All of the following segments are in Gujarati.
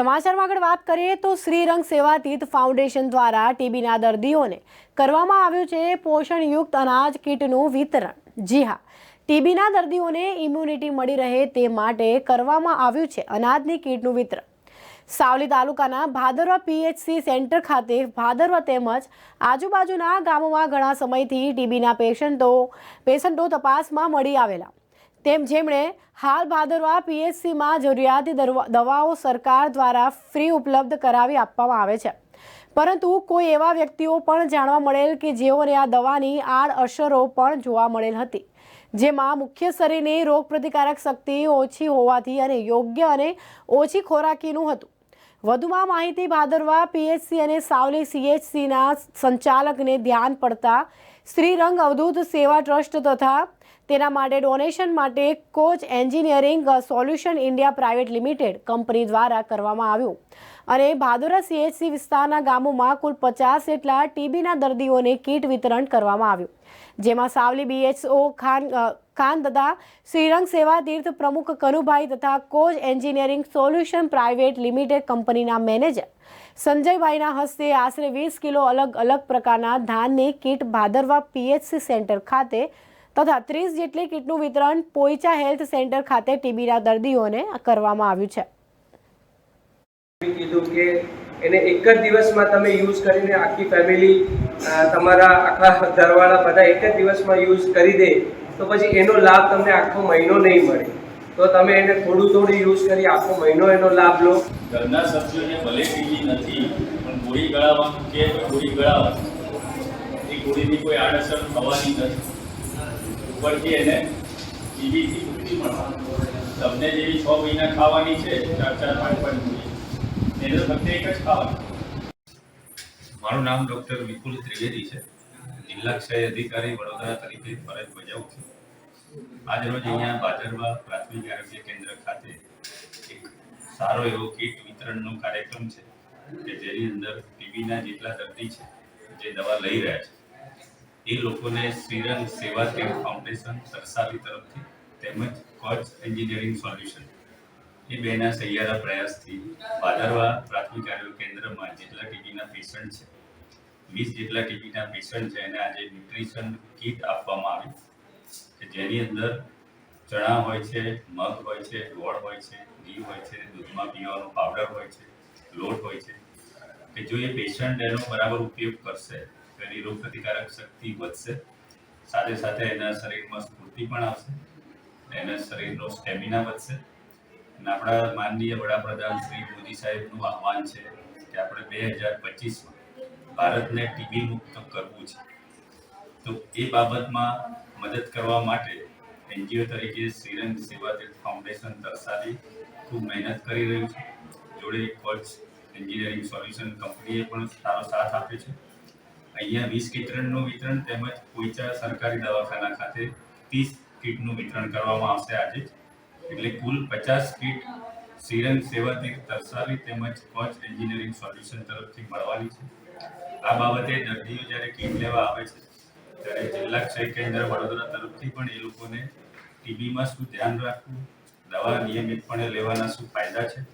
સમાચારમાં આગળ વાત કરીએ તો શ્રીરંગ સેવાતીત ફાઉન્ડેશન દ્વારા ટીબીના દર્દીઓને કરવામાં આવ્યું છે પોષણયુક્ત અનાજ કીટનું વિતરણ. જી હા, ટીબીના દર્દીઓને ઇમ્યુનિટી મળી રહે તે માટે કરવામાં આવ્યું છે અનાજની કીટનું વિતરણ. સાવલી તાલુકાના ભાદરવા પીએચસી સેન્ટર ખાતે ભાદરવા તેમજ આજુબાજુના ગામોમાં ઘણા સમયથી ટીબીના પેશન્ટો પેશન્ટો તપાસમાં મળી આવેલા. તેમ જેમણે હાલ ભાદરવા પીએચસીમાં જરૂરિયાતી દવાઓ સરકાર દ્વારા ફ્રી ઉપલબ્ધ કરાવી આપવામાં આવે છે. પરંતુ કોઈ એવા વ્યક્તિઓ પણ જાણવા મળેલ કે જેઓને આ દવાની આડઅસરો પણ જોવા મળેલ હતી, જેમાં મુખ્ય શરીરની રોગપ્રતિકારક શક્તિ ઓછી હોવાથી અને યોગ્ય અને ઓછી ખોરાકીનું હતું. વધુમાં માહિતી ભાદરવા પીએચસી અને સાવલી સીએચસીના સંચાલકને ધ્યાન પડતા શ્રીરંગ અવધૂત સેવા ટ્રસ્ટ તથા તેના માટે ડોનેશન માટે Coach engineering solution India private limited company દ્વારા કરવામાં આવ્યું. અને ભાદોરા સીએચસી વિસ્તારના ગામોમાં કુલ પચાસ જેટલા ટીબીના દર્દીઓને કીટ વિતરણ કરવામાં આવ્યું. જેમાં સાવલી બીએચઓ ખાન ખાન તથા શ્રીરંગ સેવા તીર્થ પ્રમુખ કનુભાઈ તથા Coach engineering solution private limited કંપનીના મેનેજર સંજયભાઈના હસ્તે આશરે વીસ કિલો અલગ અલગ પ્રકારના ધાનની કીટ ભાદરવા પીએચસી સેન્ટર ખાતે તથા ત્રીસ જેટલી કીટનું વિતરણ પોઈચા હેલ્થ સેન્ટર ખાતે ટીબીના દર્દીઓને કરવામાં આવ્યું છે. કીધું કે એને એક જ દિવસમાં તમે યુઝ કરીને આખી ફેમિલી તમારા આખા ઘરવાળા બધા એક જ દિવસમાં યુઝ કરી દે તો પછી એનો લાભ તમને આખો મહિનો નહીં મળે. તો તમે એને થોડું થોડું યુઝ કરી આખો મહિનો એનો લાભ લો. ઘરના સભ્યોને ભલે ટીવી નથી પણ ગોળી ગળાવવાનું કે ગોળી ગળાવવાનું એ ગોળીની કોઈ આડઅસર થવાની નથી. ઉપરથી એને બીબીથી મુક્તિ મળવાની તમને જેવી છ મહિના ખાવાની છે, ચાર ચાર, પાંચ પાંચ મહિના. એને ફક્ત એક જ ખાવાની. મારું નામ ડૉક્ટર વિપુલ ત્રિવેદી છે. જિલ્લા ક્ષય અધિકારી વડોદરા તરીકે ફરજ બજાવું છું. આજ રોજ અહીંયા બાજરવા પ્રાથમિક આરોગ્ય કેન્દ્ર ખાતે એક સારો એવો કીટ વિતરણનો કાર્યક્રમ છે, કે જેની અંદર ટીબીના જેટલા દર્દી છે, જે દવા લઈ રહ્યા છે. એ લોકોને શ્રીરંગ સેવા તેલ ફાઉન્ડેશન સરસાલી તરફથી તેમજ કોચ એન્જિનિયરિંગ સોલ્યુશન એ બેના સહિયારા પ્રયાસથી ભાદરવા પ્રાથમિક આરોગ્ય કેન્દ્રમાં જેટલા ટીબીના પેશન્ટ છે, વીસ જેટલા ટીબીના પેશન્ટ છે એને આજે ન્યુટ્રિશન કીટ આપવામાં આવી કે જેની અંદર ચણા હોય છે, મગ હોય છે, ગોળ હોય છે, ઘી હોય છે, દૂધમાં પીવાનો પાવડર હોય છે, લોટ હોય છે, કે જો એ પેશન્ટ એનો બરાબર ઉપયોગ કરશે એની રોગ પ્રતિકારક શક્તિ વધશે. સાથે સાથે એના શરીરમાં સ્ફૂર્તિ પણ આવશે એના શરીરનો સ્ટેમિના વધશે. અને આપણા માનનીય વડાપ્રધાન શ્રી મોદી સાહેબનું આહવાન છે કે આપણે બે હજાર પચીસમાં ભારતને ટીબી મુક્ત કરવું છે. તો એ બાબતમાં મદદ કરવા માટે એનજીઓ તરીકે શ્રીરંગ સેવા ફાઉન્ડેશન દર્શાવી ખૂબ મહેનત કરી રહ્યું છે. જોડે કોચ એન્જિનિયરિંગ સોલ્યુશન કંપનીએ પણ સારો સાથ આપ્યો છે. અહીંયા વીસ કિટરણનું વિતરણ તેમજ પોઈચા સરકારી દવાખાના ખાતે ત્રીસ કીટનું વિતરણ કરવામાં આવશે આજે જ. એટલે કુલ પચાસ કીટ સિરંગ સેવા તીર્થ તરસાલી તેમજ કોચ એન્જિનિયરિંગ સોલ્યુશન તરફથી મળવાની છે. આ બાબતે દર્દીઓ જ્યારે કીટ લેવા આવે છે, ત્યારે જિલ્લા ક્ષય કેન્દ્ર વડોદરા તરફથી પણ એ લોકોને ટીબીમાં શું ધ્યાન રાખવું, દવા નિયમિતપણે લેવાના શું ફાયદા છે,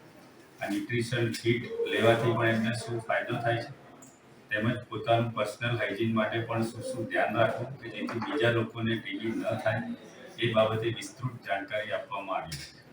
આ ન્યુટ્રિશન કીટ લેવાથી પણ એમને શું ફાયદો થાય છે તેમજ પોતાનું પર્સનલ હાઇજીન માટે પણ શું શું ધ્યાન રાખવું કે જેથી બીજા લોકોને ટીબી ન થાય એ બાબતે વિસ્તૃત જાણકારી આપવામાં આવી છે.